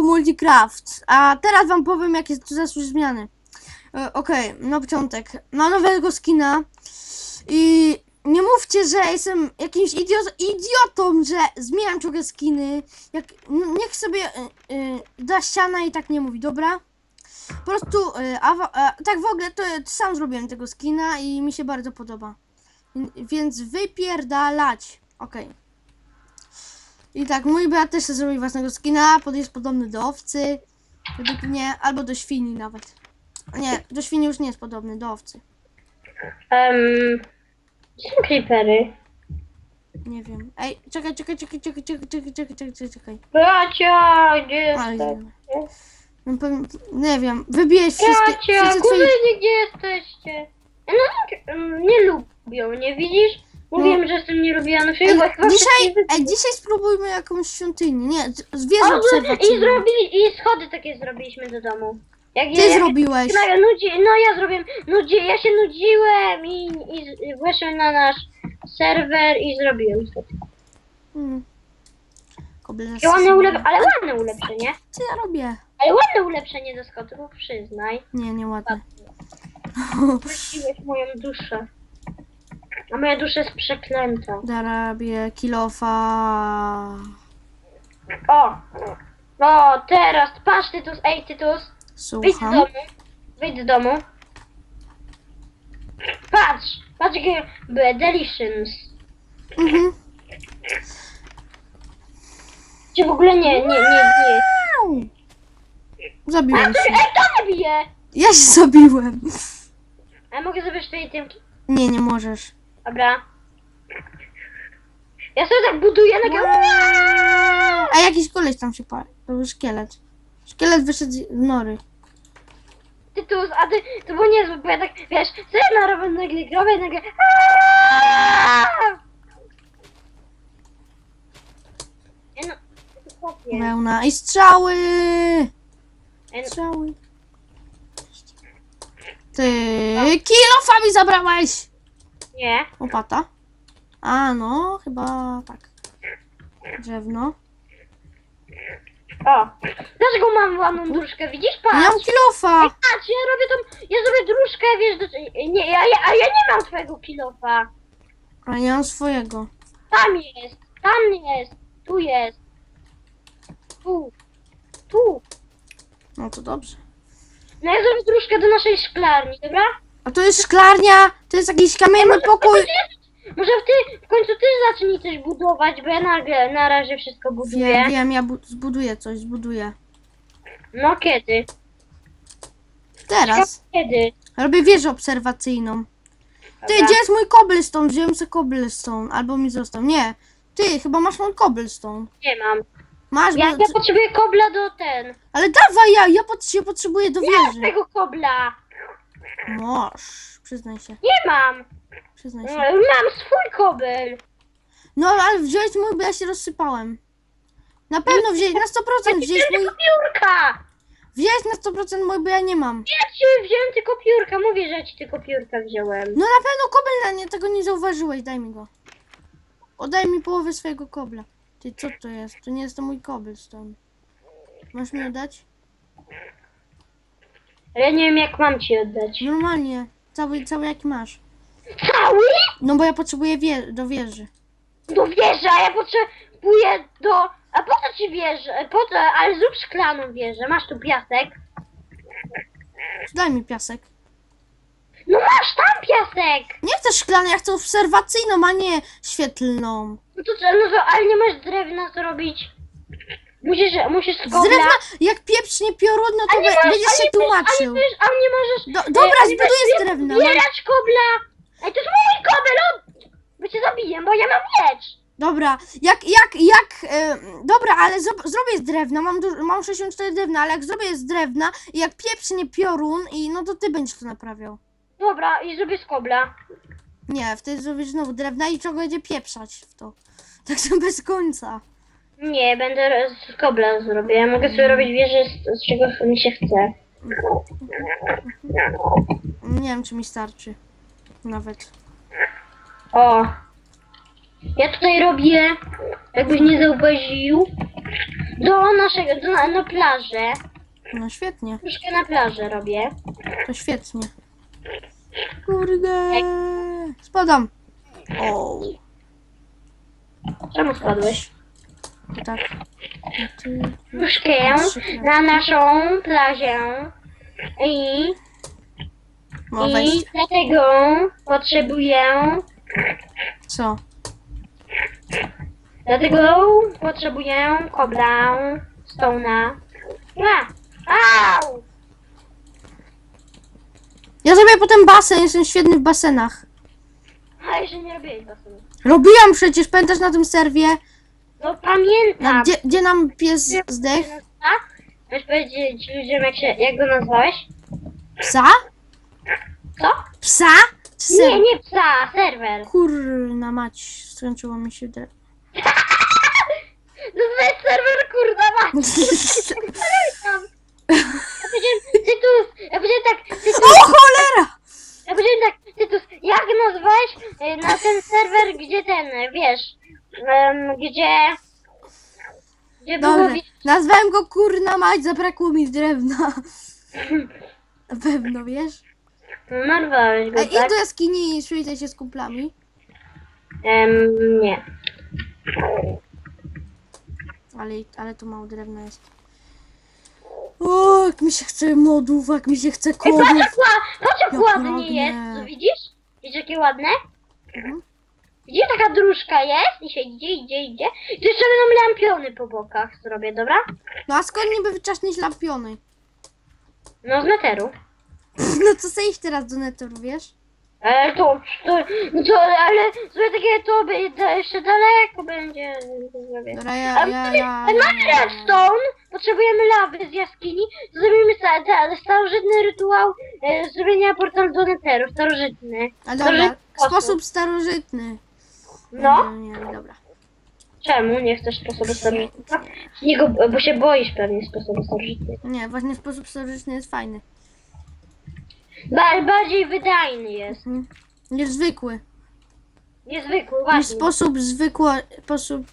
Multicraft. A teraz wam powiem, jakie tu zaszły zmiany. E, Okej, na początek. Mam nowego skina i nie mówcie, że jestem jakimś idiot, idiotą, że zmieniam ciągle skiny. Jak, niech sobie e, e, da ściana i tak nie mówi, dobra? Po prostu, e, a, a, tak w ogóle to, to sam zrobiłem tego skina i mi się bardzo podoba. Więc- Więc wypierdalać. Okej. I tak, mój brat też chce zrobić własnego skina, jest podobny do owcy, według mnie, albo do świni nawet. Nie, do świni już nie jest podobny, do owcy. Um, są creepery? Nie wiem. Ej, czekaj, czekaj, czekaj, czekaj, czekaj, czekaj, czekaj, czekaj, czekaj. Bracia, gdzie Ale jesteś? nie. No, powiem, nie wiem, wybijesz wszystkie, Bracia, twoje... kuzyni, gdzie jesteście? No, nie lubią, nie widzisz? Mówiłem, że jestem nielubiany. No. Ej, Chyba, chyba dzisiaj, ej, dzisiaj spróbujmy jakąś świątynię, nie, z- zwierzę O, I obserwacyjne. zrobili, i schody takie zrobiliśmy do domu. Jak Ty jak- zrobiłeś. No, ja nudzi, no ja zrobiłem, nudzi, ja się nudziłem i, i, i weszłem na nasz serwer i zrobiłem to. Hmm. I ładne ulep, ale ładne ulepszenie. Co ja robię? Ale ładne ulepszenie do skotów, przyznaj. Nie, nie ładne. Prosiłeś moją duszę. A moja dusza jest przeklęta. Darabię kilofa. O! O, teraz, patrz Tytus, ej Tytus, wyjdź z Słucham. domu. Wyjdź z domu. Patrz, patrz jakie były delicious. Mhm. Czy w ogóle nie, nie, nie, nie. Au! Zabiłem Ej, się. kto mnie bije? Ja się zabiłem. A ja mogę zrobić twoje tymki? Nie, nie możesz. Dobra. Ja sobie tak buduję na A jakiś koleś tam się pali. To był szkielet. Szkielet wyszedł z nory. Tytus, a ty, to było niezłe, bo ja tak, wiesz, co ja narobię nagle grobę i nagle... Ja no. Wełna i strzały. No- Strzały. Ty kilofa mi zabrałeś. Nie. Łopata. A no, chyba tak. Drewno. O. Dlaczego mam ładną dróżkę, widzisz? Patrz. mam kilofa. Patrz, ja robię tą, ja zrobię dróżkę, wiesz, do, nie, ja, ja, a ja nie mam twojego kilofa. A ja mam swojego. Tam jest, tam jest, tu jest. Tu, tu. No to dobrze. No ja zrobię dróżkę do naszej szklarni, dobra? A to jest szklarnia, to jest jakiś kamienny pokój. Może ty, w końcu ty zacznij coś budować, bo ja na, na razie wszystko buduję. Wiem, wiem, ja bu- zbuduję coś, zbuduję. No kiedy? Teraz. Kiedy? Robię wieżę obserwacyjną. Ty, Dobra. gdzie jest mój cobblestone? Wziąłem sobie cobblestone, albo mi został. Nie. Ty, chyba masz mój cobblestone. Nie mam. Masz, Ja, bo... ja potrzebuję kobla do ten. Ale dawaj, ja, ja pot- się potrzebuję do Nie mam wieży. tego kobla. Masz, przyznaj się, Nie mam. przyznaj się. Mam swój kobel. No, ale wziąłeś mój, bo ja się rozsypałem. Na pewno wziąłeś, na 100% wziąłeś mój, Tylko piórka. wziąłeś na 100% mój, bo ja nie mam. Ja ci wziąłem tylko piórka. Mówię, że ja ci tylko piórka wziąłem. No na pewno kobel na nie, tego nie zauważyłeś, daj mi go. Oddaj mi połowę swojego kobla. Ty, co to jest? To nie jest to mój cobblestone. Masz mi oddać? Ja nie wiem, jak mam ci oddać. Normalnie, cały, cały jaki masz. Cały? No bo ja potrzebuję wie- do wieży. Do wieży, a ja potrzebuję do... A po co ci wieżę? Po co? Ale zrób szklaną wieżę. Masz tu piasek. Daj mi piasek. No masz tam piasek! Nie chcę szklany, ja chcę obserwacyjną, a nie świetlną. No to co, no to, ale nie masz drewna zrobić. Musisz, musisz z Z kobla... drewna, jak pieprznie piorun, no A to be- będziesz się tłumaczył. A nie, możesz- a nie możesz... Do, dobra, a nie zbuduję z drewna. Zbierać kobla! Ej, to jest mój kobel, on... Bo cię zabiję, bo ja mam miecz. Dobra, jak, jak, jak, e, dobra, ale zro- zrobię z drewna, mam, du- mam 64 drewna, ale jak zrobię z drewna i jak pieprznie piorun i no to ty będziesz to naprawiał. Dobra, i zrobię z kobla. Nie, wtedy zrobisz znowu drewna i czego będzie pieprzać w to. Tak to bez końca. Nie, będę z kobla zrobię. Ja mogę sobie robić wieżę z, z czego mi się chce. Nie wiem, czy mi starczy. Nawet. O. Ja tutaj robię, jakbyś nie zauważył, do naszego, do, na, na plażę. No świetnie, Troszkę na plażę robię. to świetnie. Kurde. Spadam. O, Czemu spadłeś? Tak. Troszkę na naszą plażę. I, i wejść. dlatego potrzebuję, Co? dlatego potrzebuję kobla, stona. Au! Ja zrobię potem basen, jestem świetny w basenach. A jeszcze nie robiłeś basenu. Robiłam przecież, pamiętasz na tym serwie? No pamiętam. Na, gdzie, gdzie nam pies zdechł? A? Możesz powiedzieć ludziom, jak, się, jak go nazwałeś? Psa? Co? Psa? Czy Nie, ser... nie psa, serwer. Kurna mać, skończyło mi się dre... No to jest serwer, kurwa, mać. Ja powiedziałem, Tytus, ja powiedziałem tak, Tytus, O cholera! ja powiedziałem tak, Tytus, jak nazwałeś e, na ten serwer, gdzie ten, e, wiesz, em, gdzie, gdzie było, Dobrze, wiesz, nazwałem go kurna mać, zabrakło mi drewna. Na pewno, wiesz? nazwałeś go, A idź tak? do jaskini i przywitaj się z kumplami. Em, nie. Ale, ale tu mało drewna jest. O, jak mi się chce modów, jak mi się chce Ej, patrz kodów. jak, ła- patrz jak ładnie ładnie. jest, no widzisz? Widzisz jakie ładne? Mhm. Widzisz, taka dróżka jest i się idzie, idzie, idzie. I jeszcze będą lampiony po bokach zrobię, dobra? No a skąd niby wyczaśnieć lampiony? No z neteru. No co sobie iść teraz do neteru, wiesz? Ale to, to, no to, ale sobie takie to, to jeszcze daleko będzie. zrobię. Dobra, ja, A ja, ja, ja, Mamy ja, redstone, potrzebujemy lawy z jaskini, to zrobimy sta, ta, starożytny rytuał e, zrobienia portalu do neteru, starożytny. A dobra, Starożytny sposób starożytny. No, Nie, nie, dobra. czemu nie chcesz sposobu starożytnego? Nie go, bo się boisz pewnie sposobu starożytnego. Nie, właśnie sposób starożytny jest fajny. Ba, bardziej wydajny jest. Mhm. Niezwykły. Niezwykły, Nie właśnie. sposób zwykły, sposób...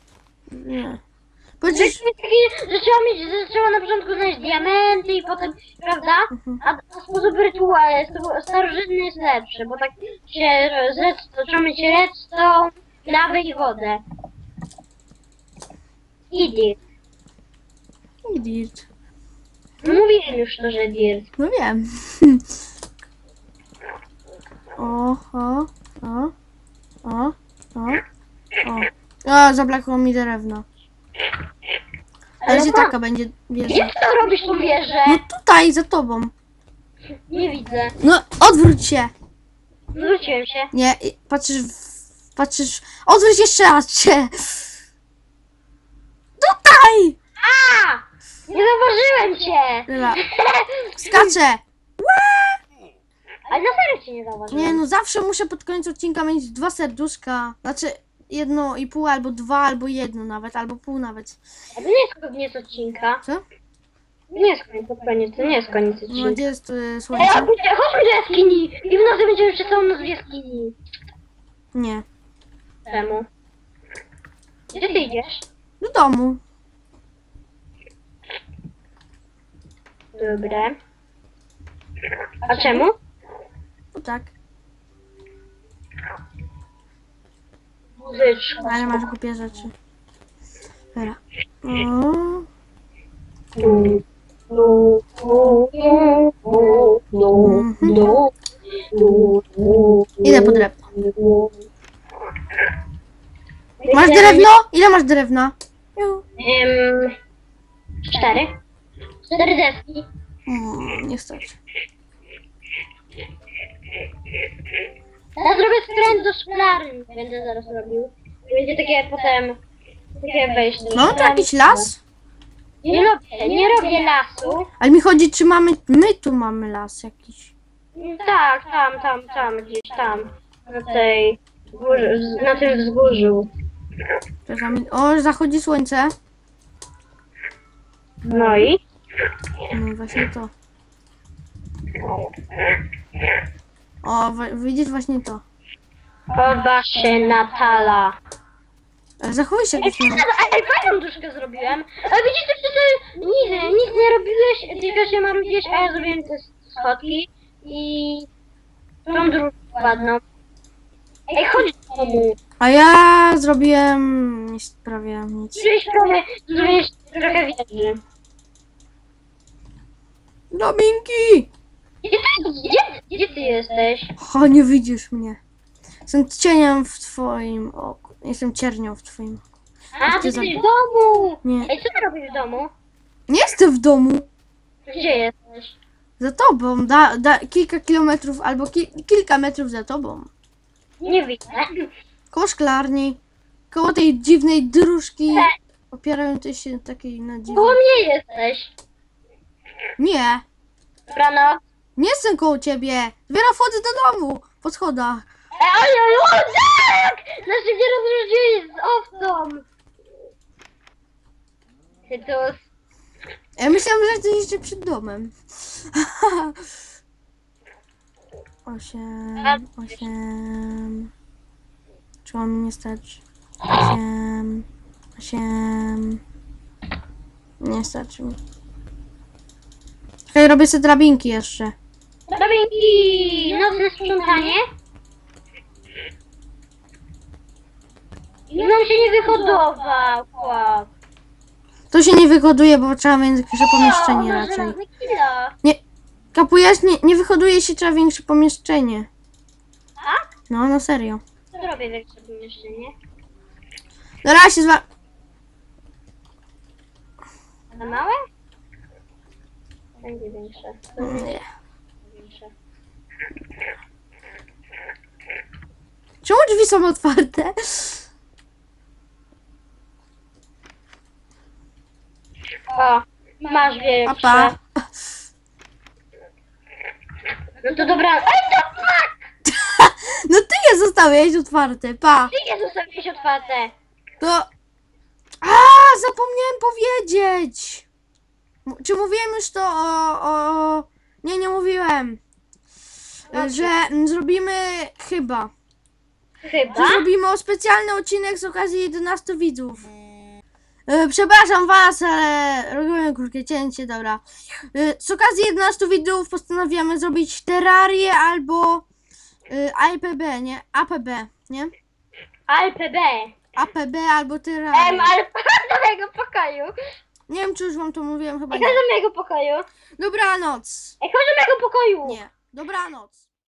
Nie. Taki, taki, że trzeba mieć, że trzeba na początku znaleźć diamenty i potem, prawda? Mhm. A, a sposób rytuału, starożytny jest lepszy, bo tak się redstone, trzeba mieć redstone, i wodę. I dirt. I dirt. No Mówiłem już to, że dirt. No wiem. O, o, o, o, o, o. A, zabrakło mi drewna. Ale gdzie pan- taka będzie wieża? Gdzie ty to robisz tą wieżę? No tutaj, za tobą. Nie widzę. No, odwróć się. Zwróciłem się. Nie, i patrzysz w... Patrzysz... Odwróć jeszcze raz się. Tutaj! A! Nie zauważyłem cię! Dobra, skaczę. Ale na serio cię nie zauważyłem. Nie no, zawsze muszę pod koniec odcinka mieć dwa serduszka. Znaczy, jedno i pół, albo dwa, albo jedno nawet, albo pół nawet. A to nie jest koniec odcinka. Co? To nie jest koniec, to koniec, to nie jest koniec No, odcinka. gdzie jest y, Ej, słońce? chodźmy, chodźmy do jaskini! I w nocy będziemy jeszcze całą noc w jaskini. Nie. Czemu? Gdzie ty idziesz? Do domu. Dobre. A czemu? No tak. Muzyczka. Ale masz głupie rzeczy. Dobra. O, Du, du, du, du, du, Mhm. du, du, du, idę po drewno. Masz drewno? Ile masz drewna? Em, cztery. Cztery deski. Mm, nie stać. Ja zrobię skręt do szklarni. Będę zaraz robił. Będzie takie potem... Takie wejście do No to szklarni. jakiś las? Nie robię, nie robię lasu. Ale mi chodzi, czy mamy... My tu mamy las jakiś. Tak, tam, tam, tam, gdzieś tam. Na tej... górze- Na tym wzgórzu. O, zachodzi słońce. No i? No właśnie to. O, widzisz właśnie to. Podoba się Natala. E, Zachowuj się Ej, jakoś miło. ej, fajną duszkę zrobiłem. A widzisz, ty, ty, ty nic, nic nie robiłeś, tylko że mam gdzieś, a ja zrobiłem te schodki i tą drugą ładną. Ej, chodź do domu. A ja zrobiłem nic, prawie nic. Zrobiłeś trochę, zrobiłeś trochę wieży. Drabinki! Gdzie ty, gdzie, gdzie ty jesteś? O, nie widzisz mnie. Jestem cieniem w twoim oku. Jestem ciernią w twoim oku. A, ty jesteś za- w domu. Nie. Ej, co ty robisz w domu? Nie jestem w domu. Gdzie jesteś? Za tobą. Da, da, kilka kilometrów albo ki, kilka metrów za tobą. Nie widzę. Koło szklarni. Koło tej dziwnej dróżki opierającej się takiej na Koło dziwnej... mnie jesteś. Nie. Dobranoc. Nie jestem koło ciebie. Dopiero wchodzę do domu. Po schodach. Ej, ale, o tak! Znaczy nie rozróżniłeś z owcą. Tytus. Ja myślałam, że jesteś jeszcze przed domem. Osiem, osiem. Mi nie stać? Osiem, osiem. Nie starczy mi. Czekaj, robię sobie drabinki jeszcze. Drabinki! Nocne sprzątanie. I nam się nie wyhodował, chłop. To się nie wyhoduje, bo trzeba większe pomieszczenie raczej. Nie, kapujesz, nie, nie wyhoduje się, trzeba większe pomieszczenie. Tak? No, no serio. Robię większe pomieszczenie? Dobra, się zwa... Za małe? Będzie większe. Nie. Większe. Czemu drzwi są otwarte? O, masz większe. Papa. No to dobra. Ej, to zostawiłeś otwarte, pa. Ty je zostawiłeś otwarte. To... A, zapomniałem powiedzieć. M- Czy mówiłem już to o... o... Nie, nie mówiłem. No, Że mm, zrobimy chyba. Chyba. Że zrobimy specjalny odcinek z okazji 11 widzów. E, Przepraszam was, ale robimy krótkie cięcie, dobra. E, Z okazji 11 widzów postanawiamy zrobić terrarię albo e, IPB, nie? APB, nie? ALPB. APB albo Em, terrarię. ale do mojego pokoju. Nie wiem, czy już wam to mówiłem, chyba Ej, nie. do mojego pokoju. Dobranoc. Chodź do mojego pokoju. Nie. Dobranoc.